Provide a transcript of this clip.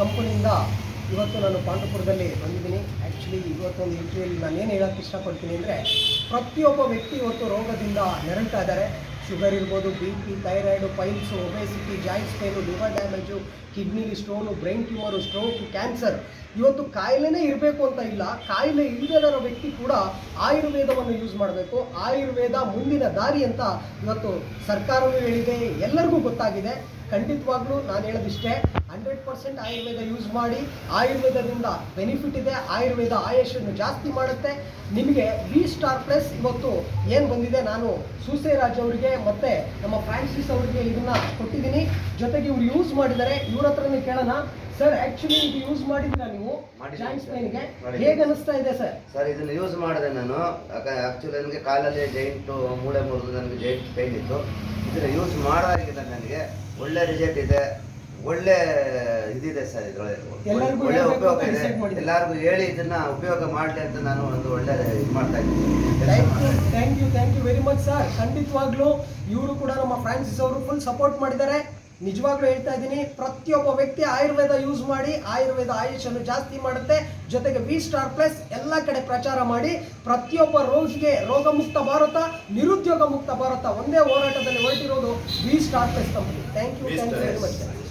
ಕಂಪನಿಯಿಂದ ಇವತ್ತು ನಾನು ಪಾಂಡವಪುರದಲ್ಲಿ ಬಂದಿದ್ದೀನಿ. ಆ್ಯಕ್ಚುಲಿ ಇವತ್ತೊಂದು ಇಂಟರ್ವ್ಯೂಲಿ ನಾನು ಏನು ಹೇಳೋಕ್ಕೆ ಇಷ್ಟಪಡ್ತೀನಿ ಅಂದರೆ, ಪ್ರತಿಯೊಬ್ಬ ವ್ಯಕ್ತಿ ಇವತ್ತು ರೋಗದಿಂದ ನೆರಳ್ತಾ ಇದ್ದಾರೆ. ಶುಗರ್ ಇರ್ಬೋದು B P thyroid piles obesity joints pain liver damage ಕಿಡ್ನಿಲಿ stone brain tumour stroke cancer ಇವತ್ತು ಕಾಯಿಲೆನೇ ಇರಬೇಕು ಅಂತ ಇಲ್ಲ. ಕಾಯಿಲೆ ಇಲ್ಲದಿರೋ ವ್ಯಕ್ತಿ ಕೂಡ ಆಯುರ್ವೇದವನ್ನು ಯೂಸ್ ಮಾಡಬೇಕು. ಆಯುರ್ವೇದ ಮುಂದಿನ ದಾರಿ ಅಂತ ಇವತ್ತು ಸರ್ಕಾರವೂ ಹೇಳಿದೆ. ಎಲ್ಲರಿಗೂ ಗೊತ್ತಾಗಿದೆ. ಖಂಡಿತವಾಗ್ಲೂ ನಾನು ಹೇಳೋದಿಷ್ಟೇ ಹಂಡ್ರೆಡ್ ಪರ್ಸೆಂಟ್ ಆಯುರ್ವೇದ ಯೂಸ್ ಮಾಡಿ ಆಯುರ್ವೇದದಿಂದ ಬೆನಿಫಿಟ್ ಇದೆ ಆಯುರ್ವೇದ ಆಯುಷನ್ನು ಜಾಸ್ತಿ ಮಾಡುತ್ತೆ. ನಿಮಗೆ ವಿ ಸ್ಟಾರ್ ಪ್ಲಸ್ ಇವತ್ತು ಏನು ಬಂದಿದೆ ನಾನು ರಾಜ್ ಅವರಿಗೆ ಮತ್ತೆ ನಮ್ಮ ಫ್ರಾನ್ಸಿಸ್ ಅವರಿಗೆ ಇದನ್ನು ಕೊಟ್ಟಿದ್ದೀನಿ. ಜೊತೆಗೆ ಇವರು ಯೂಸ್ ಮಾಡಿದ್ದಾರೆ ಇವ್ರ ಹತ್ರನೇ ಕೇಳೋಣ. ಸರ್ ಆಕ್ಚುಲಿ ಇದು ಯೂಸ್ ಮಾಡಿದ್ರಾ ನೀವು? ಜಾಯಿಂಟ್ಸ್. ಹೇಗೆ ಅನಿಸ್ತಾ ಇದೆ ಸರ್? ಸರ್ ಇದನ್ನು ಯೂಸ್ ಮಾಡಿದೆ ನಾನು. ಆ್ಯಕ್ಚುಲಿ ನನಗೆ ಕಾಲಲ್ಲಿ ಜೈಂಟು ಮೂಳೆ ಮುರಿದು ನನಗೆ ಜೈಂಟ್ ಪೇನ್ ಇತ್ತು. ಇದನ್ನು ಯೂಸ್ ಮಾಡೋದಾಗಿದೆ ನನಗೆ ಒಳ್ಳೆ ರಿಸಲ್ಟ್ ಇದೆ ಒಳ್ಳೆ ಇದಿದೆ ಸರ್ ಇದರೊಳಗೆ. ಎಲ್ಲರಿಗೂ ಒಳ್ಳೆ ಉಪಯೋಗ ಇದೆ. ಎಲ್ಲರಿಗೂ ಹೇಳಿ ಇದನ್ನ ಉಪಯೋಗ ಮಾಡಲಿ ಅಂತ ನಾನು ಒಂದು ಒಳ್ಳೆ ಇದು ಮಾಡ್ತಾ ಇದ್ದೀನಿ. Thank you thank you very much sir ಖಂಡಿತವಾಗ್ಲೂ ಇವರು ಕೂಡ ನಮ್ಮ ಫ್ರಾನ್ಸಿಸ್ ಅವರು ಫುಲ್ ಸಪೋರ್ಟ್ ಮಾಡಿದ್ದಾರೆ. ನಿಜವಾಗ್ಲೂ ಹೇಳ್ತಾ ಇದ್ದೀನಿ ಪ್ರತಿಯೊಬ್ಬ ವ್ಯಕ್ತಿ ಆಯುರ್ವೇದ ಯೂಸ್ ಮಾಡಿ ಆಯುರ್ವೇದ ಆಯುಷನ್ನು ಜಾಸ್ತಿ ಮಾಡುತ್ತೆ. ಜೊತೆಗೆ ವಿ ಸ್ಟಾರ್ ಪ್ಲಸ್ ಎಲ್ಲ ಕಡೆ ಪ್ರಚಾರ ಮಾಡಿ ಪ್ರತಿಯೊಬ್ಬ ರೋಗಿಗೆ ರೋಗಮುಕ್ತ ಭಾರತ ನಿರುದ್ಯೋಗ ಮುಕ್ತ ಭಾರತ ಒಂದೇ ಹೋರಾಟದಲ್ಲಿ ಹೊರಟಿರೋದು please start this company. Thank you. We thank you very much.